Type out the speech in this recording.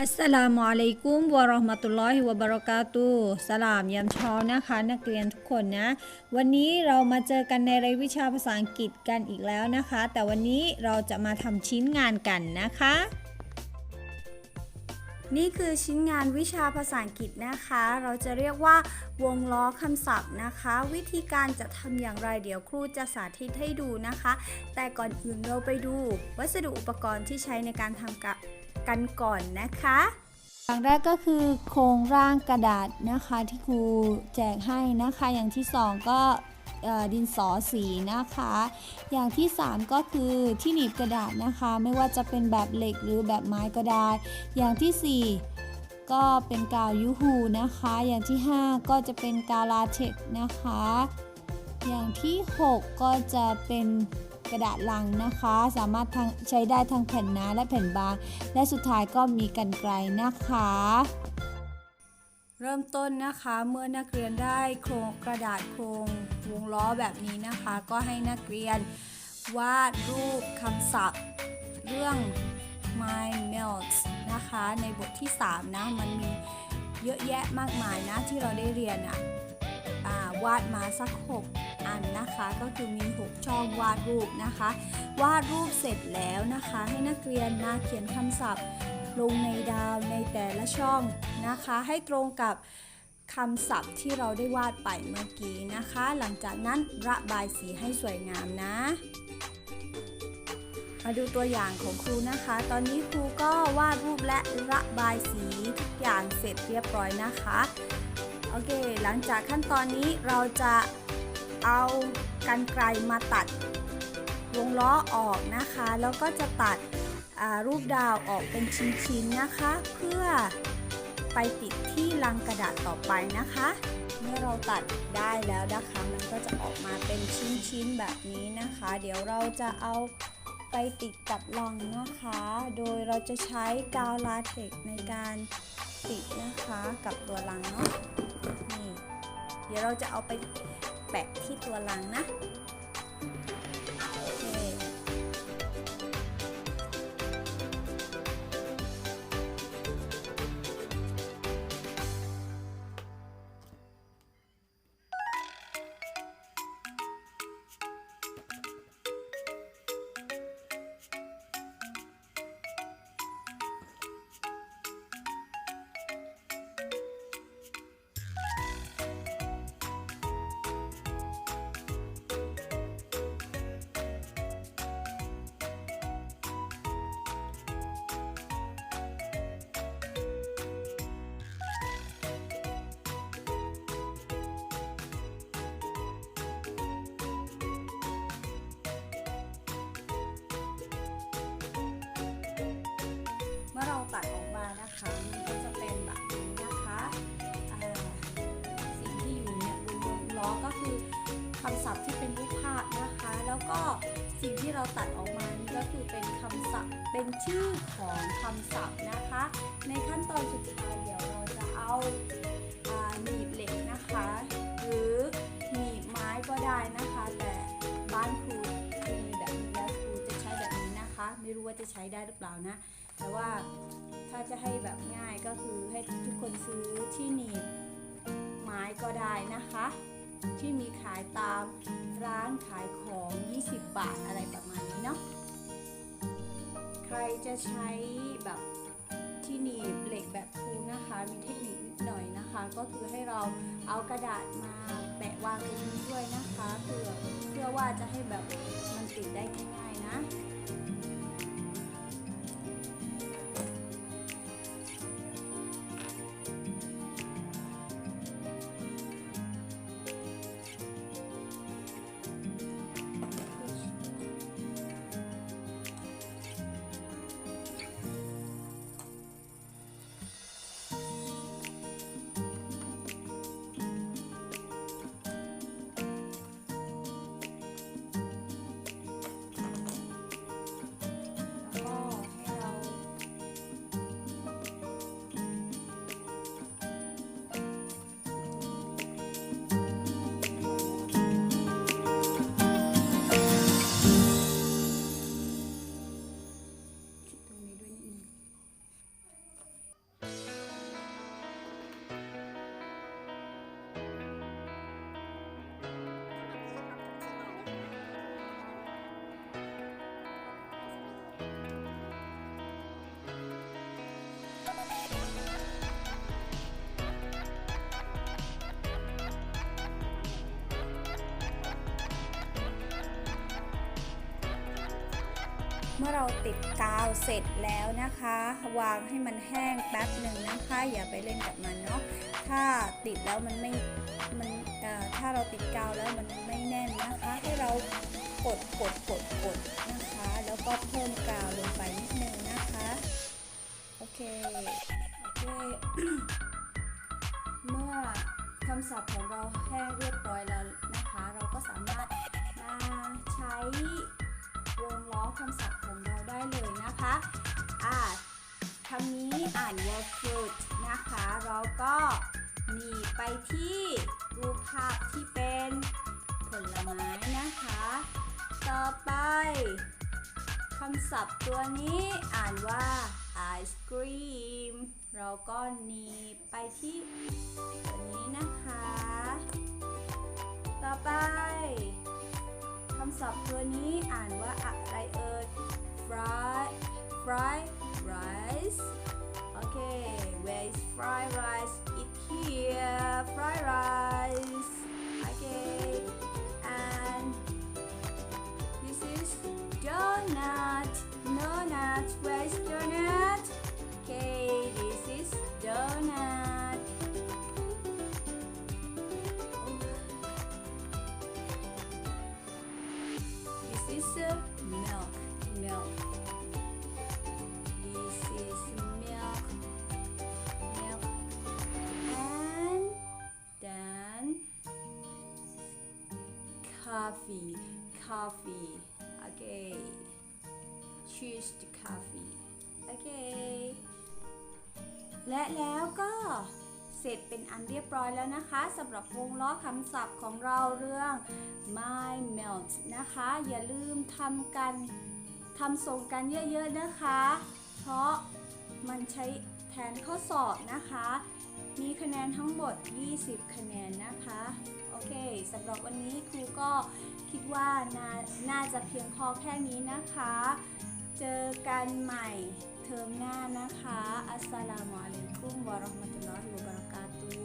อัสสลามุอะลัยกุมวะเราะห์มะตุลลอฮิวะบะเราะกาตุสลามยามเช้านะคะ นักเรียนทุกคนนะ วันนี้เรามาเจอกันในรายวิชาภาษาอังกฤษกันอีกแล้วนะคะ แต่วันนี้เราจะมาทำชิ้นงานกันนะคะ นี่คือชิ้นงานวิชาภาษาอังกฤษนะคะ เราจะเรียกว่าวงล้อคำศัพท์นะคะ วิธีการจะทำอย่างไรเดี๋ยวครูจะสาธิตให้ดูนะคะ แต่ก่อนอื่นเราไปดู วัสดุอุปกรณ์ที่ใช้ในการทำกะ กันก่อนนะคะอย่างแรกก็คือโครงร่างกระดาษนะคะที่ครูแจกให้นะคะ อย่างที่สองก็ดินสอสีนะคะ อย่างที่สามก็คือที่หนีบกระดาษนะคะ ไม่ว่าจะเป็นแบบเหล็กหรือแบบไม้ก็ได้ อย่างที่สี่ก็เป็นกาวยูฮูนะคะ อย่างที่ห้าก็จะเป็นกาลาเทกซ์นะคะ อย่างที่หกก็จะเป็น ระดาษลังนะคะ สามารถใช้ได้ทั้งแผ่นหนาและแผ่นบาง และสุดท้ายก็มีกันไกลนะคะ เริ่มต้นนะคะเมื่อนักเรียนได้โครงกระดาษโครงวงล้อแบบนี้นะคะ ก็ให้นักเรียนวาดรูปคำศัพท์ เรื่อง my melts นะคะ ในบทที่ 3 นะ มันมีเยอะแยะมากมายนะที่เราได้เรียนอะอ่า วาดมาสัก 6 อันนะคะ ก็คือมี 6 ช่องวาดรูปนะคะ วาดรูปเสร็จแล้วนะคะ ให้นักเรียนมาเขียนคำศัพท์ ลงในดาวในแต่ละช่องนะคะ ให้ตรงกับคำศัพท์ที่เราได้วาดไปเมื่อกี้นะคะ หลังจากนั้นระบายสีให้สวยงามนะ มาดูตัวอย่างของครูนะคะ ตอนนี้ครูก็วาดรูปและระบายสีทุกอย่างเสร็จเรียบร้อยนะคะ โอเค หลังจากขั้นตอนนี้เราจะเอากันไกลมาตัดวงล้อออกนะคะ แล้วก็จะตัดรูปดาวออกเป็นชิ้นๆนะคะ เพื่อไปติดที่ลังกระดาษต่อไปนะคะเมื่อเราตัดได้แล้วนะคะ มันก็จะออกมาเป็นชิ้นๆแบบนี้นะคะ เดี๋ยวเราจะเอาไปติดกับลังนะคะ โดยเราจะใช้กาวลาเทกในการติดนะคะกับตัวลังเนาะ นี่ เดี๋ยวเราจะเอาไปแปะที่ตัวลังนะ นะคะมันก็จะเป็นแบบนี้นะคะสิ่งที่อยู่เนี่ยบนวงล้อก็คือคำศัพท์ที่เป็นรูปภาพนะคะ แล้วก็สิ่งที่เราตัดออกมานี่ก็คือเป็นคำศัพท์เป็นชื่อของคำศัพท์นะคะ ในขั้นตอนสุดท้ายเดี๋ยวเราจะเอาอ่าหนีบเหล็กนะคะ หรือหนีบไม้ก็ได้นะคะ แต่บ้านครูมีแบบนี้แล้วครูจะใช้แบบนี้นะคะ ไม่รู้ว่าจะใช้ได้หรือเปล่านะ แต่ว่า ถ้าจะให้แบบง่ายก็คือให้ทุกคนซื้อที่หนีบไม้ก็ได้นะคะ ที่มีขายตามร้านขายของ 20 บาทอะไรประมาณนี้เนาะใครจะใช้แบบที่หนีบเหล็กแบบคูนะคะ มีเทคนิคนิดหน่อยนะคะ ก็คือให้เราเอากระดาษมาแปะวางตรงนี้ด้วยนะคะเพื่อเพื่อว่าจะให้แบบมันติดได้ง่ายๆนะ เมื่อเราติดกาวเสร็จแล้วนะคะ วางให้มันแห้งแป๊บหนึ่งนะคะ อย่าไปเล่นกับมันเนาะถ้าติดแล้วมันไม่มันถ้าเราติดกาวแล้วมันไม่แน่นนะคะ ให้เรากดกดกดกดนะคะ แล้วก็เพิ่มกาวลงไปนิดนึงนะคะ โอเคโอเคเมื่อคำศัพท์ของเราแห้งเรียบ คำศัพท์ของเราได้เลยนะคะอ่าคำนี้อ่านว่า fruit นะคะ เราก็หนีไปที่รูปภาพที่เป็นผลไม้นะคะ ต่อไปคำศัพท์ตัวนี้อ่านว่า ice cream เราก็หนีไปที่ตัวนี้นะคะ ต่อไปำศัพท์ตัวนี้อ่านว่าอะไรเอ่ย fry fry rice โอเค where is fried rice it here fried rice okay and this is donut donut coffee coffee okay choose the coffee okay และแล้วก็เสร็จเป็นอันเรียบร้อยแล้วนะคะสำหรับวงล้อคำศัพท์ของเราเรื่อง my melt นะคะ อย่าลืมทำกันทำส่งกันเยอะๆนะคะ เพราะมันใช้แทนข้อสอบนะคะ มีคะแนนทั้งหมด 20 คะแนนนะคะ โอเคสำหรับวันนี้ครูก็คิดว่านาน่าจะเพียงพอแค่นี้นะคะ เจอกันใหม่เทอมหน้านะคะ อัสสลามุอะลัยกุมวะราะห์มะตุลลอฮิวะบะเราะกาตุฮ์